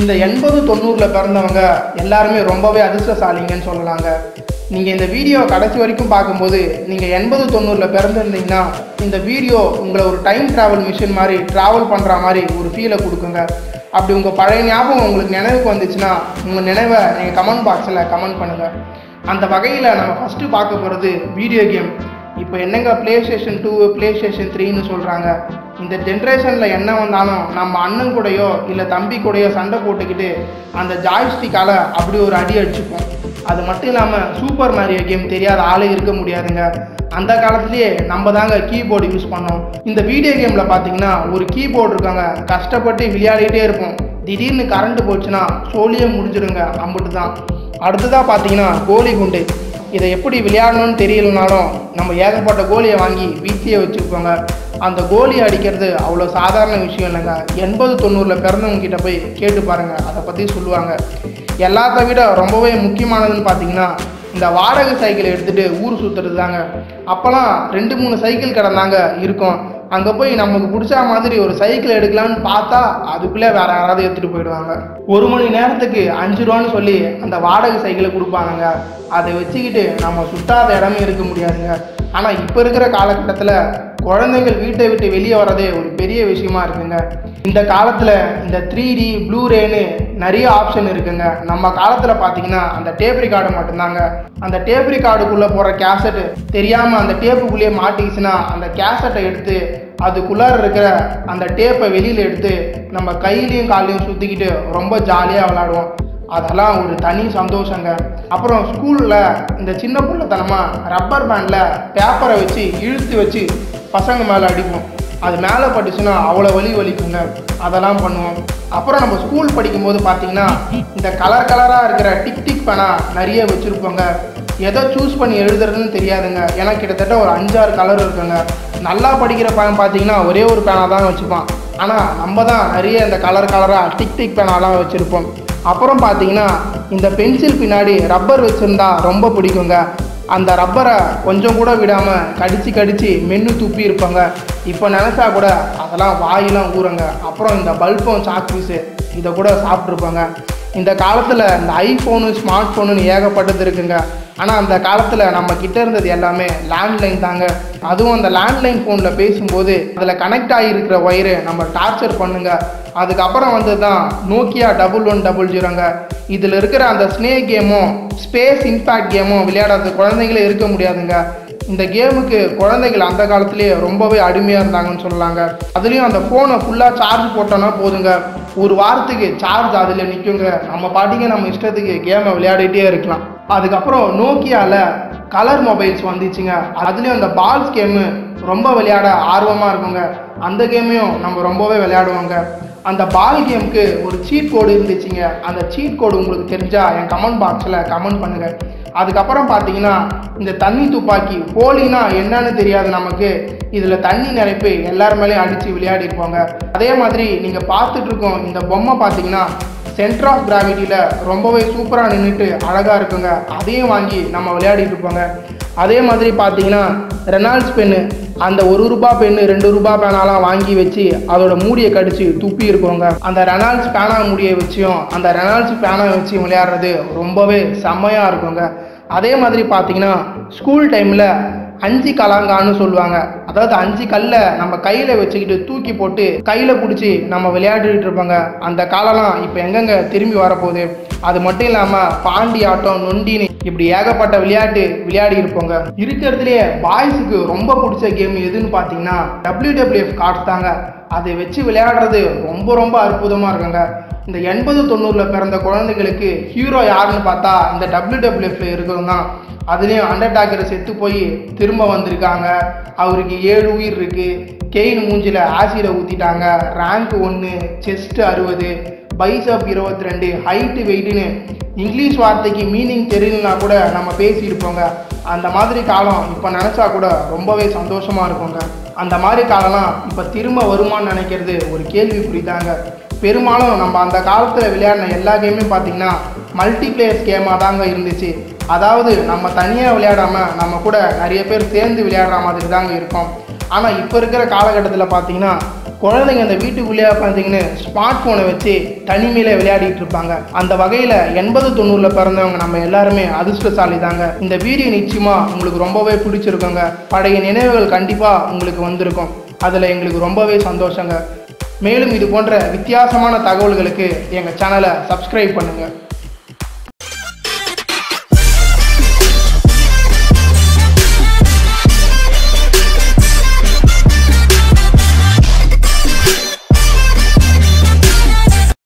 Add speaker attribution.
Speaker 1: இந்த எண்பது தொண்ணூறில் பிறந்தவங்க எல்லாருமே ரொம்பவே அதிர்ஷ்டசாலிங்கன்னு சொல்லலாங்க. நீங்கள் இந்த வீடியோ கடைசி வரைக்கும் பார்க்கும்போது நீங்கள் எண்பது தொண்ணூறில் பிறந்திருந்தீங்கன்னா இந்த வீடியோ உங்களை ஒரு டைம் ட்ராவல் மிஷின் மாதிரி ட்ராவல் பண்ணுற மாதிரி ஒரு ஃபீலை கொடுக்குங்க. அப்படி உங்கள் பழைய ஞாபகம் உங்களுக்கு நினைவுக்கு வந்துச்சுன்னா உங்கள் நினைவை நீங்கள் கமெண்ட் பாக்ஸில் கமெண்ட் பண்ணுங்கள் அந்த வகையில் நம்ம ஃபஸ்ட்டு பார்க்க போகிறது வீடியோ கேம் இப்போ என்னங்க PlayStation two PlayStation த்ரீன்னு சொல்கிறாங்க இந்த ஜென்ரேஷனில் என்ன வந்தாலும் நம்ம அண்ணன் கூடயோ இல்லை தம்பி கூடயோ சண்டை போட்டுக்கிட்டு அந்த ஜாய்ஸ்டிக்கால் அப்படி ஒரு அடி அடிச்சுப்போம். அது மட்டும் இல்லாமல் சூப்பர் மேரியோ கேம் தெரியாத ஆளே இருக்க முடியாதுங்க. அந்த காலத்துலேயே நம்ம தாங்க கீபோர்டு யூஸ் பண்ணோம். இந்த வீடியோ கேமில் பார்த்தீங்கன்னா ஒரு கீபோர்டு இருக்காங்க. கஷ்டப்பட்டு விளையாடிட்டே இருப்போம். திடீர்னு கரண்ட் போச்சுன்னா சோழியே முடிஞ்சிடுங்க அம்பிட்டு தான். அடுத்ததாக பார்த்தீங்கன்னா கோலி குண்டு. இதை எப்படி விளையாடணும்னு தெரியலனாலும் நம்ம ஏகப்பட்ட கோலியை வாங்கி வீட்லேயே வச்சுருப்போங்க அந்த கோலி அடிக்கிறது அவ்வளோ சாதாரண விஷயம் இல்லைங்க. எண்பது தொண்ணூறில் பிறந்தவங்க கிட்ட போய் கேட்டு பாருங்கள் அதை பற்றி சொல்லுவாங்க. எல்லாத்த விட ரொம்பவே முக்கியமானதுன்னு பார்த்தீங்கன்னா இந்த வாடகை சைக்கிளை எடுத்துகிட்டு ஊர் சுற்றுறது தாங்க அப்போல்லாம் ரெண்டு மூணு சைக்கிள் கிடந்தாங்க இருக்கும். அங்கே போய் நமக்கு பிடிச்ச மாதிரி ஒரு சைக்கிள் எடுக்கலாம்னு பார்த்தா அதுக்குள்ளே வேற யாராவது எடுத்துகிட்டு போயிடுவாங்க. ஒரு மணி நேரத்துக்கு அஞ்சு ரூபான்னு சொல்லி அந்த வாடகை சைக்கிளை கொடுப்பாங்க அதை வச்சுக்கிட்டு நம்ம சுட்டாத இடமே இருக்க முடியாதுங்க. ஆனால் இப்போ இருக்கிற காலகட்டத்தில் குழந்தைகள் வீட்டை விட்டு வெளியே வர்றதே ஒரு பெரிய விஷயமா இருக்குங்க. இந்த காலத்தில் இந்த த்ரீ டி ப்ளூரேன்னு நிறைய ஆப்ஷன் இருக்குங்க. நம்ம காலத்தில் பார்த்தீங்கன்னா அந்த டேப் ரிகார்டு மட்டும்தாங்க. அந்த டேப் ரிகார்டுக்குள்ளே போகிற கேசட்டு தெரியாமல் அந்த டேப்புக்குள்ளேயே மாட்டிக்கிச்சுன்னா அந்த கேசட்டை எடுத்து அதுக்குள்ளார இருக்கிற அந்த டேப்பை வெளியில் எடுத்து நம்ம கையிலையும் காலையும் சுற்றிக்கிட்டு ரொம்ப ஜாலியாக விளாடுவோம் அதெல்லாம் ஒரு தனி சந்தோஷங்க. அப்புறம் ஸ்கூலில் இந்த சின்ன பிள்ளைத்தனமாக ரப்பர் பேண்டில் பேப்பரை வச்சு இழுத்து வச்சு பசங்க மேலே அடிப்போம். அது மேலே பட்டுச்சுன்னா அவ்வளோ வலி வலிக்குங்க. அதெல்லாம் பண்ணுவோம். அப்புறம் நம்ம ஸ்கூல் படிக்கும்போது பார்த்தீங்கன்னா இந்த கலர் கலராக இருக்கிற டிக் டிக் பேனா நிறைய வச்சுருப்போங்க. எதை சூஸ் பண்ணி எழுதுறதுன்னு தெரியாதுங்க. ஏன்னா கிட்டத்தட்ட ஒரு அஞ்சாறு கலர் இருக்குங்க. நல்லா படிக்கிற பையன் பார்த்தீங்கன்னா ஒரே ஒரு பேனா தான் வச்சுப்பான். ஆனால் நம்ம தான் நிறைய இந்த கலர் கலராக டிக் டிக் பேனாலாம் வச்சுருப்போம். அப்புறம் பார்த்தீங்கன்னா இந்த பென்சில் பின்னாடி ரப்பர் வச்சுருந்தா ரொம்ப பிடிக்குங்க. அந்த ரப்பரை கொஞ்சம் கூட விடாமல் கடித்து கடித்து மென்று துப்பி இருப்பாங்க. இப்போ நினச்சா கூட அதெல்லாம் வாயெல்லாம் ஊறுங்க. அப்புறம் இந்த பல்பும் சாக்பீஸு இதை கூட சாப்பிட்ருப்பாங்க இந்த காலத்தில் இந்த ஐஃபோனு ஸ்மார்ட் ஃபோனுன்னு ஏகப்பட்டது இருக்குங்க. ஆனால் அந்த காலத்தில் நம்ம கிட்ட இருந்தது எல்லாமே லேண்ட்லைன் தாங்க. அதுவும் அந்த லேண்ட்லைன் ஃபோனில் பேசும்போது அதில் கனெக்ட் ஆகியிருக்கிற ஒயரு நம்ம டார்ச்சர் பண்ணுங்க. அதுக்கப்புறம் வந்து தான் நோக்கியா டபுள் ஒன் டபுள் ஜீரோங்க. இதில் இருக்கிற அந்த ஸ்னேக் கேமும் ஸ்பேஸ் இம்பேக்ட் கேமும் விளையாடாத குழந்தைங்களே இருக்க முடியாதுங்க. இந்த கேமுக்கு குழந்தைகள் அந்த காலத்துலேயே ரொம்பவே அடிமையாக இருந்தாங்கன்னு சொல்லலாங்க அதுலேயும் அந்த ஃபோனை ஃபுல்லாக சார்ஜ் போட்டோன்னா போதுங்க. ஒரு வாரத்துக்கு சார்ஜ் அதில் நிற்குங்க நம்ம பாட்டிங்க நம்ம இஷ்டத்துக்கு கேமை விளையாடிட்டே இருக்கலாம். அதுக்கப்புறம் நோக்கியாவில் கலர் மொபைல்ஸ் வந்துச்சுங்க. அதுலேயும் அந்த பால்ஸ் கேமு ரொம்ப விளையாட ஆர்வமாக இருக்குங்க. அந்த கேமையும் நம்ம ரொம்பவே விளையாடுவோங்க. அந்த பால் கேமுக்கு ஒரு சீட் கோடு இருந்துச்சுங்க. அந்த சீட் கோடு உங்களுக்கு தெரிஞ்சால் என் கமெண்ட் பாக்ஸில் கமெண்ட் பண்ணுங்கள் அதுக்கப்புறம் பார்த்தீங்கன்னா இந்த தண்ணி துப்பாக்கி ஹோலினா என்னன்னு தெரியாது நமக்கு. இதில் தண்ணி நிரப்பி எல்லார் மேலேயும் அடித்து விளையாடிருப்போங்க. அதே மாதிரி நீங்கள் பார்த்துட்ருக்கோம் இந்த பொம்மை பார்த்தீங்கன்னா சென்டர் ஆஃப் கிராவிட்டியில் ரொம்பவே சூப்பராக நின்றுட்டு அழகாக இருக்குங்க. அதையும் வாங்கி நம்ம விளையாடிட்டு இருப்போங்க. அதே மாதிரி பார்த்தீங்கன்னா ரெனால்ட்ஸ் பென்னு அந்த ஒரு ரூபா பென்னு ரெண்டு ரூபா பேனாலாம் வாங்கி வச்சு அதோட மூடியை கடிச்சு துப்பி இருக்கோங்க அந்த ரெனால்ட்ஸ் பேனா மூடியை வச்சும் அந்த ரெனால்ட்ஸ் பேனா வச்சு விளையாடுறது ரொம்பவே செம்மையாக இருக்குங்க. அதே மாதிரி பார்த்தீங்கன்னா ஸ்கூல் டைமில் அஞ்சு கலாங்கான்னு சொல்லுவாங்க. அதாவது அஞ்சு கல்லை நம்ம கையில் வச்சுக்கிட்டு தூக்கி போட்டு கையில் பிடிச்சி நம்ம விளையாடிட்டு இருப்பாங்க. அந்த காலம்லாம் இப்போ எங்கெங்க திரும்பி வரப்போகுது? அது மட்டும் இல்லாமல் பாண்டி ஆட்டம் நொண்டின்னு இப்படி ஏகப்பட்ட விளையாட்டு விளையாடி இருப்போங்க. இருக்கிறதுலே பாய்ஸுக்கு ரொம்ப பிடிச்ச கேம் எதுன்னு பார்த்தீங்கன்னா WWF கார்ட்ஸ் தாங்க. அதை வச்சு விளையாடுறது ரொம்ப ரொம்ப அற்புதமாக இருக்குங்க. இந்த எண்பது தொண்ணூறில் பிறந்த குழந்தைகளுக்கு ஹீரோ யாருன்னு பார்த்தா இந்த டபிள்யூடபிள்யூஎஃப்ல இருக்கிறவங்க தான். அதுலேயும் அண்டர்டாக்கரை செத்து போய் திரும்ப வந்திருக்காங்க. அவருக்கு ஏழு உயிர் இருக்குது கெயின் மூஞ்சில் ஆசிடை ஊற்றிட்டாங்க ரேங்க் ஒன்று செஸ்ட் அறுபது பைசப் இருபத்தி ரெண்டு ஹைட்டு வெயிட்டுன்னு இங்கிலீஷ் வார்த்தைக்கு மீனிங் தெரியலனா கூட நம்ம பேசியிருப்போங்க. அந்த மாதிரி காலம் இப்போ நினச்சா கூட ரொம்பவே சந்தோஷமாக இருக்குங்க. அந்த மாதிரி காலம்லாம் இப்போ திரும்ப வருமான்னு நினைக்கிறது ஒரு கேள்வி புரிதாங்க பெரும்பாலும் நம்ம அந்த காலத்தில் விளையாடின எல்லா கேமும் பார்த்திங்கன்னா மல்டிப்ளேயர்ஸ் கேமாக தாங்க இருந்துச்சு. அதாவது நம்ம தனியாக விளையாடாமல் நம்ம கூட நிறைய பேர் சேர்ந்து விளையாடுற மாதிரி தாங்க இருக்கும். ஆனால் இப்போ இருக்கிற காலகட்டத்தில் பார்த்தீங்கன்னா குழந்தைங்க அந்த வீட்டுக்குள்ளேயே பார்த்தீங்கன்னு ஸ்மார்ட் ஃபோனை வச்சு தனிமையில் விளையாடிட்டு இருப்பாங்க. அந்த வகையில் எண்பது தொண்ணூறில் பிறந்தவங்க நம்ம எல்லாருமே அதிர்ஷ்டசாலி தாங்க. இந்த வீடியோ நிச்சயமாக உங்களுக்கு ரொம்பவே பிடிச்சிருக்குங்க. பழைய நினைவுகள் கண்டிப்பாக உங்களுக்கு வந்திருக்கும். அதில் எங்களுக்கு ரொம்பவே சந்தோஷங்க. மேலும் இது போன்ற வித்தியாசமான தகவல்களுக்கு எங்கள் சேனலை சப்ஸ்கிரைப் பண்ணுங்கள்